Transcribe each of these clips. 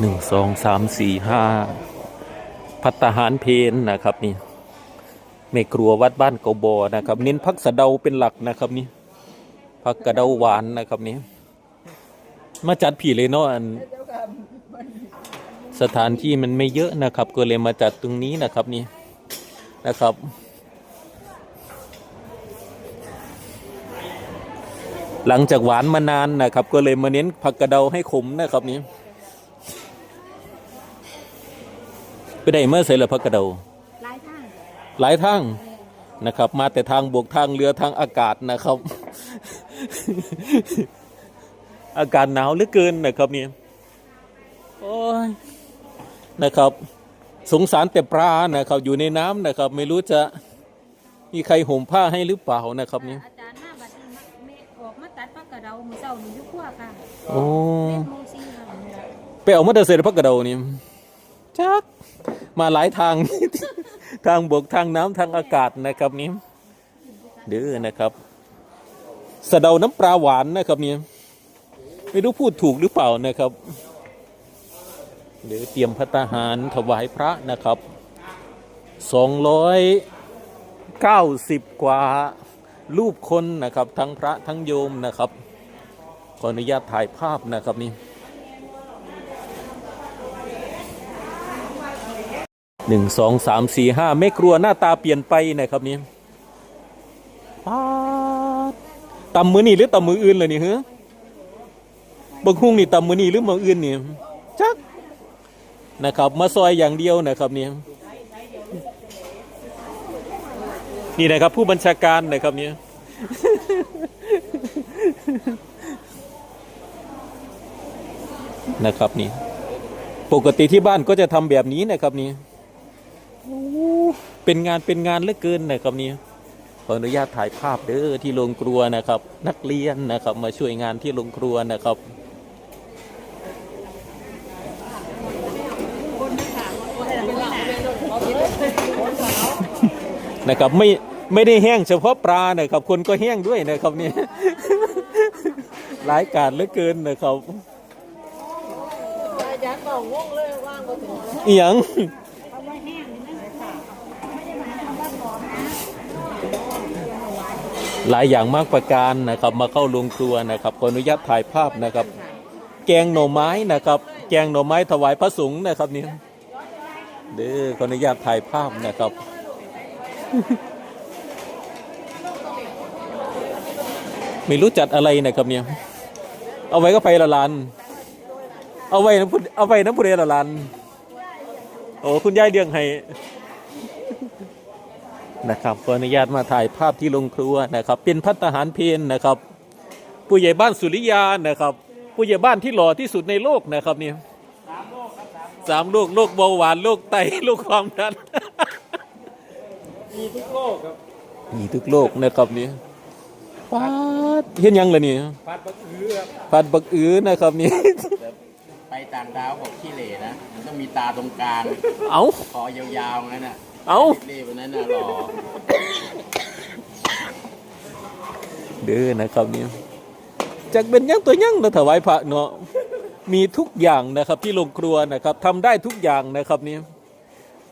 หนึ่งสองสามสี่ห้าพัตหารเพนนะครับนี่ไม่กลัววัดบ้านเกาบอนะครับ เน้นพักสะเดาเป็นหลักนะครับนี่พักกระเดาหวานนะครับนี่มาจัดผีเลยเนาะอันสถานที่มันไม่เยอะนะครับ ก็เลยมาจัดตรงนี้นะครับนี่นะครับหลังจากหวานมานานนะครับ ก็เลยมาเน้นผักกระเดาให้ขมนะครับนี่ ไปได้เมื่อใส่ละผักกระเดาลายทางหลายทางนะครับ มาแต่ทางบกทางเรือทางอากาศนะครับ อากาศหนาวเหลือเกินนะครับนี่โอ้ยนะครับ สงสารแต่ปลานะครับ อยู่ในน้ำนะครับ ไม่รู้จะมีใครห่มผ้าให้หรือเปล่านะครับนี่อาจารย์มาบัดนี้มาเมออกมาตัดปากกระเดามือเช้านี่อยู่ครัวค่ะโอ้เล่นโมซีค่ะไปเอามาเตอร์เซนพักกระเดานี่ จักมาหลายทาง ทางบกทางน้ำทางอากาศนะครับนี่เดื้อนะครับสะเดาน้ำปลาหวานนะครับนี่ไม่รู้พูดถูกหรือเปล่านะครับเดี๋ยวเตรียมพัตตาหารถวายพระนะครับสองร้อยเก้าสิบกว่ารูปคนนะครับ ทั้งพระทั้งโยมนะครับ ขออนุญาตถ่ายภาพนะครับนี่ หนึ่งสองสามสี่ห้าไม่กลัวหน้าตาเปลี่ยนไปนะครับนี่ป๊าตำมือนี่หรือตำมืออื่นเลยนี่เฮ้บักฮุ่งนี่ตำมือนี่หรือมืออื่นนี่จักนะครับ มาซอยอย่างเดียวนะครับนี่นี่นะครับ ผู้บัญชาการนะครับนี่นะครับนี่ปกติที่บ้านก็จะทำแบบนี้นะครับนี้ เป็นงานเป็นงานเหลือเกินนะครับนี่ขออนุญาตถ่ายภาพเด้อที่โรงครัวนะครับ นักเรียนนะครับ มาช่วยงานที่โรงครัวนะครับนะครับไม่ไม่ได้แห้งเฉพาะปลานะครับคนก็แห้งด้วยนะครับนี่หลายการเหลือเกินนะครับอาจารย์บอกงงเลยว่างก็ถึงอีหยัง หลายอย่างมากประการนะครับมาเข้าโรงครัวนะครับขออนุญาตถ่ายภาพนะครับ แกงหน่อไม้นะครับ แกงหน่อไม้ถวายพระสงฆ์นะครับนี่เด้อขออนุญาตถ่ายภาพนะครับไม่รู้จัดอะไรนะครับเนี่ยเอาไว้ก็ไปละลานเอาไว้นะพูดเอาไว้นะพูดเรละลานโอ้คุณยายเลี้ยงให้ นะครับขออนุญาตมาถ่ายภาพที่โรงครัวนะครับ เป็นพัฒหารเพนนะครับ ผู้ใหญ่บ้านสุริยานะครับ ผู้ใหญ่บ้านที่หล่อที่สุดในโลกนะครับนี่สามโรคโรคเบาหวานโรคไตโรคความดันมีทุกโลกครับมีทุกโรคนะครับนี่ป้าดเห็นยังเลยนี่พัดบักอื้อครับพัดบักอื้อนะครับนี่ไปต่างดาวบอกขี้เหร่นะมันต้องมีตาตรงกลางเอาคอยาวๆงั้นน่ะ เอาเล่วันนั้นน่ะหล่อเด้อนะครับนี่จากเป็นหยังตัวหยังนะถวายพระเนาะมีทุกอย่างนะครับที่โรงครัวนะครับทำได้ทุกอย่างนะครับนี่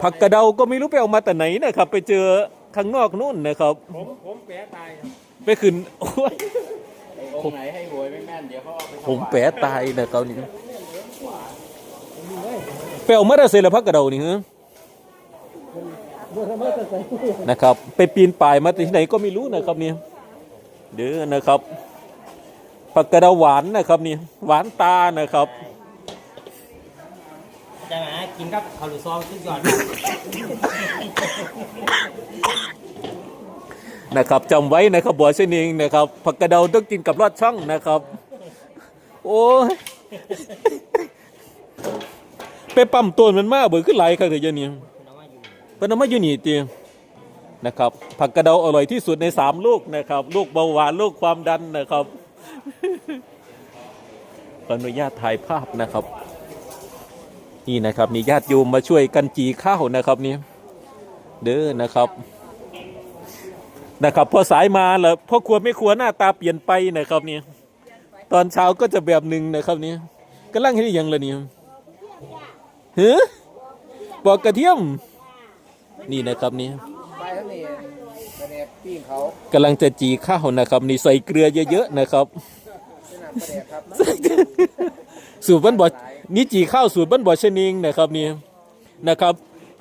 ผักกระเดาก็ไม่รู้ไปเอามาแต่ไหนนะครับ ไปเจอข้างนอกนู่นนะครับผมผมแปะตายครับไปขึ้นโอ้ยไอ้องค์ไหนให้หวยไม่แม่นเดี๋ยวเขาเอาไปถวายผมแปะตายนะครับนี่ไปเอามาได้เสร็จแล้วผักกระเดานี่ฮะ นะครับไปปีนป่ายมาจากที่ไหนก็ไม่รู้นะครับนี่เด้อนะครับผักกระเดาหวานนะครับนี่หวานตานะครับจะหากินกับข้าวหรือซองสุดยอดนะครับจำไว้นะครับบัวเชนิงนะครับผักกระเดาต้องกินกับรอดช่องนะครับ โอ้ยไปปั๊มตัวมันมากเบิดขึ้นไหลครับเดี๋ยวนี้ เป็นน้ำมาอยู่นี่จีนะครับ ผักกระเดาอร่อยที่สุดในสามลูกนะครับ ลูกเบาหวานลูกความดันนะครับขออนุญาตถ่ายภาพนะครับ นี่นะครับมีญาติโยมมาช่วยกันจีข้าวนะครับนี่เด้อนะครับนะครับพอสายมาแล้วพ่อครัวไม่ครัวหน้าตาเปลี่ยนไปนะครับนี่ตอนเช้าก็จะแบบหนึ่งนะครับนี่กำลังเห็นอย่างละนี่เฮ้ปอกกระเทียม นี่นะครับนี่ไปทั้งนี้กระเดบปิ้งเขากำลังจะจีข้าวนะครับ นี่ใส่เกลือเยอะๆนะครับ เป็นน้ำกระเดบครับสูตรบ้านบ่อนี่จีข้าวสูตรบ้านบ่อชะนิงนะครับนี่นะครับ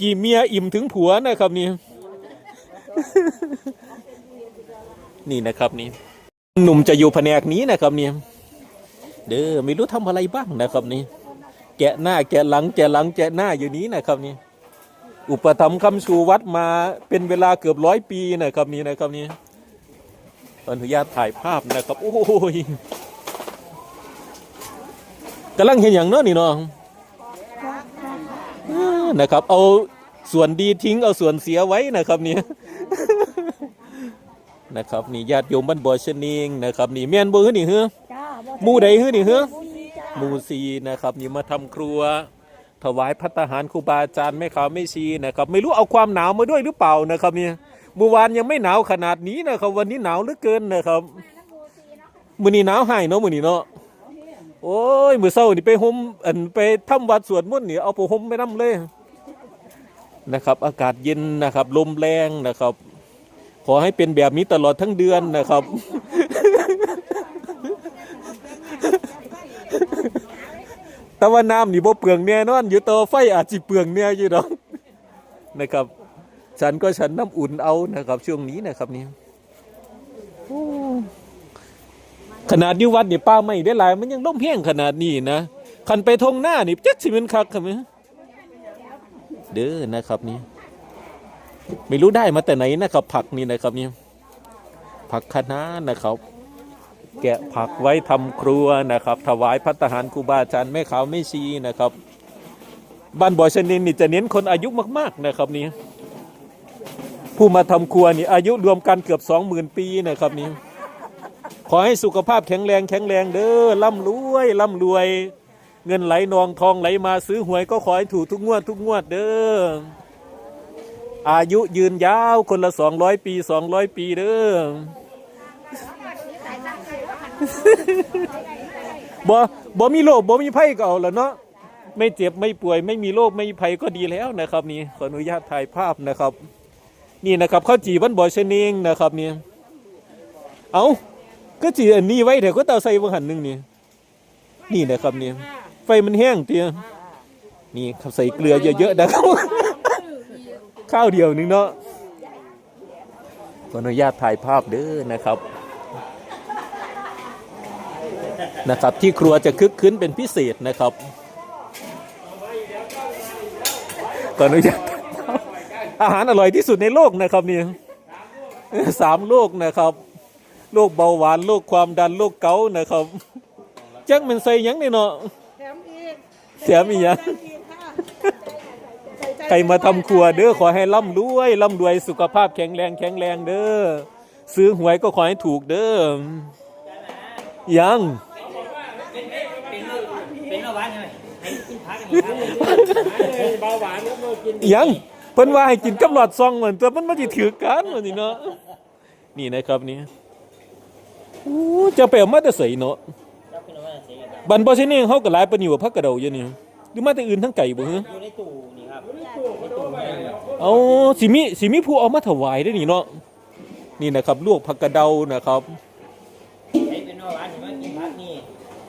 จีเมียอิ่มถึงผัวนะครับนี่ นี่นะครับนี่หนุ่มจะอยู่แผนกนี้นะครับนี่เด้อไม่รู้ทำอะไรบ้างนะครับนี่แกะหน้าแกะหลังแกะหลังแกะหน้าอยู่นี้นะครับนี่ อุปถัมภ์คำชูวัดมาเป็นเวลาเกือบร้อยปีนะครับนี่นะครับนี่อนุญาตถ่ายภาพนะครับ โอ้ยกำลังเห็นอย่างเนาะนี่เนาะเออนะครับ เอาส่วนดีทิ้งเอาส่วนเสียไว้นะครับนี่นะครับนี่ญาติโยมบ้านบ่อชะนิงนะครับนี่แม่นบ่ฮือนี่เฮ้อจ้าบ่หมู่ใดฮือนี่เฮ้อบุญดีจ้าหมู่ซีนะครับนี่มาทำครัว ถวายพัตตาหารครูบาอาจารย์แม่ขาวแม่ชีนะครับ ไม่รู้เอาความหนาวมาด้วยหรือเปล่านะครับเนี่ยเมื่อวานยังไม่หนาวขนาดนี้นะครับ วันนี้หนาวเหลือเกินนะครับมือนี้หนาวให้เนาะมือนี้เนาะโอ้ยมือเช้านี่ไปห่มอันไปทำวัดสวดมนต์นี่เอาผ้าห่มไปนํเลยนะครับ อากาศเย็นนะครับ ลมแรงนะครับ ขอให้เป็นแบบนี้ตลอดทั้งเดือนนะครับ แต่ว่าน้ำนี่บ่เปลืองแน่นอน อยู่ต่อไฟอาจสิเปลืองแน่อยู่ดอกนะครับ ฉันก็ฉันน้ำอุ่นเอานะครับ ช่วงนี้นะครับนี้ขนาดยูวัดนี่ป้าไม่ได้หลาย มันยังล่มแห้งขนาดนี้นะคันไปทงหน้านี่จักสิเป็นคักครับเนี่ยเด้อนะครับนี่ไม่รู้ได้มาแต่ไหนนะครับ ผักนี่นะครับนี่ผักคะน้านะครับ แกะผักไว้ทำครัวนะครับ ถวายพัตหารครูบาอาจารย์แม่ขาวไม่ชีนะครับ บ้านบ่อชนินนี่จะเน้นคนอายุมาก ๆนะครับนี่ผู้มาทำครัวนี่อายุรวมกันเกือบสองหมื่นปีนะครับนี่ขอให้สุขภาพแข็งแรงแข็งแรงเด้อร่ำรวยร่ำรวย เงินไหลนองทองไหลมาซื้อหวยก็ขอให้ถูกทุกงวดทุกงวดเด้ออายุยืนยาวคนละสองร้อยปีสองร้อยปีเด้อ บ่บ่มีโรคบ่มีภัยก็เอาแล้วเนาะไม่เจ็บไม่ป่วย ไม่มีโรคไม่มีภัยก็ดีแล้วนะครับ นี่ขออนุญาตถ่ายภาพนะครับ นี่นะครับข้าวจีบ้านบ่อชะเนงนะครับนี่เอาก็จีอันนี้ไว้เดี๋ยวก็เตาใส่บางหันหนึ่งนี่นี่นะครับนี่ไฟมันแห้งเตียนี่ครับใส่เกลือเยอะๆนะครับข้าวเดียวนึงเนาะขออนุญาตถ่ายภาพเด้อนะครับ นะครับ ที่ครัวจะคึกคืนเป็นพิเศษนะครับก่อนอนุญาตอาหารอร่อยที่สุดในโลกนะครับนี่สามโลกนะครับโรคเบาหวานโรคความดันโรคเกาต์นะครับจักมันใส่ยังนี่เนาะแถมอีกแถมอีกยังใครมาทำครัวเด้อขอให้ร่ำรวยร่ำรวยสุขภาพแข็งแรงแข็งแรงเด้อซื้อหวยก็ขอให้ถูกเด้อยัง เป็นเบาหวานใช่ไหมให้กินผักนี่ครับ เบาหวานแล้วก็กินยังเพิ่นว่าให้กินกับหลอดซองเหมือนแต่มันม่ได้ถือกันเหมือนนี่เนาะนี่นะครับนี่โอ้จะไปเอามาแต่ใส่เนาะครับพี่น้องว่าเสียกันบันบ่ใช่นี่เฮาก็หลายปนอยู่ว่าพักกระเดาอยู่นี่หรือมาแต่อื่นทั้งไก่บ่ฮะอยู่ในตู้นี่ครับในตู้นี่เอาสิมีสิมีผู้เอามาถวายได้นี่เนาะนี่นะครับลวกผักกระเดานะครับ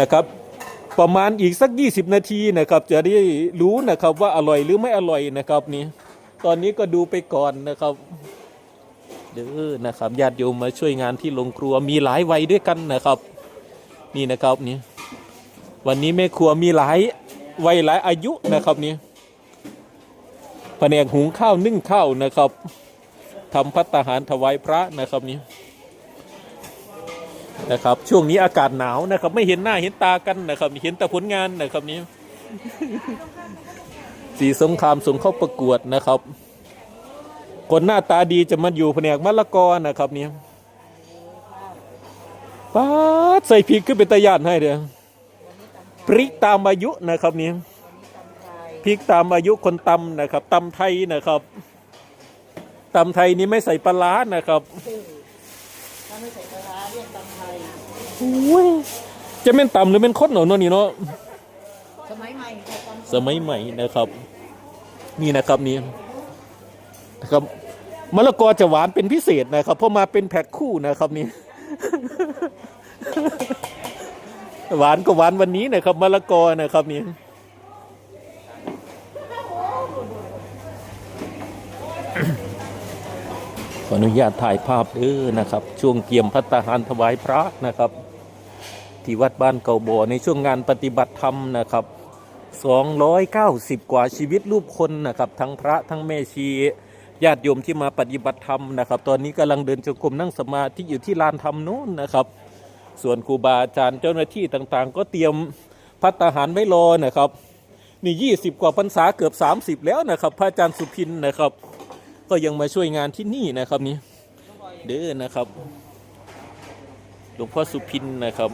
นะครับ ประมาณอีกสัก 20 นาทีนะครับ จะได้รู้นะครับว่าอร่อยหรือไม่อร่อยนะครับนี่ตอนนี้ก็ดูไปก่อนนะครับเด้อนะครับญาติโยมมาช่วยงานที่โรงครัวมีหลายวัยด้วยกันนะครับ นี่นะครับนี่วันนี้แม่ครัวมีหลายวัยหลายอายุนะครับนี่แผนกหุงข้าวนึ่งข้าวนะครับทำพัตตาหารถวายพระนะครับนี่ นะครับ ช่วงนี้อากาศหนาวนะครับ ไม่เห็นหน้าเห็นตากันนะครับเห็นแต่ผลงานนะครับนี่สีสงครามส่งเข้าประกวดนะครับ คนหน้าตาดีจะมาอยู่แผนกมะละกอนะครับเนี่ยป้าใส่พริกขึ้นเป็นตะยานให้เด้อพริกตามอายุนะครับเนี่ยพริกตามอายุคนตำนะครับตำไทยนะครับตำไทยนี่ไม่ใส่ปลาร้านะครับถ้าไม่ใส่ปลา ร้ยจะเป็นต่ำหรือเป็นข้นเหรอเนนี่เนาะสมัยใหม่สมัยใหม่นะครับ นี่นะครับนี่นะครับมะละกอจะหวานเป็นพิเศษนะครับเพราะมาเป็นแพ็คคู่นะครับนี่หวานก็หวานวันนี้นะครับมะละกอนะครับนี่ ขออนุญาตถ่ายภาพเด้อนะครับ ช่วงเกียมพัตาหารถวายพระนะครับ ที่วัดบ้านเก่าบ่อในช่วงงานปฏิบัติธรรมนะครับ 290 กว่าชีวิตรูปคนนะครับ ทั้งพระทั้งแม่ชีญาติโยมที่มาปฏิบัติธรรมนะครับ ตอนนี้กำลังเดินจงกรมนั่งสมาธิอยู่ที่ลานธรรมโน้นนะครับ ส่วนครูบาอาจารย์เจ้าหน้าที่ต่างๆ ก็เตรียมพัตตาหารไว้รอนะครับ นี่ 20 กว่าพรรษาเกือบ 30 แล้วนะครับ พระอาจารย์สุพินนะครับ ก็ยังมาช่วยงานที่นี่นะครับนี่เด้อนะครับ หลวงพ่อสุพินนะครับ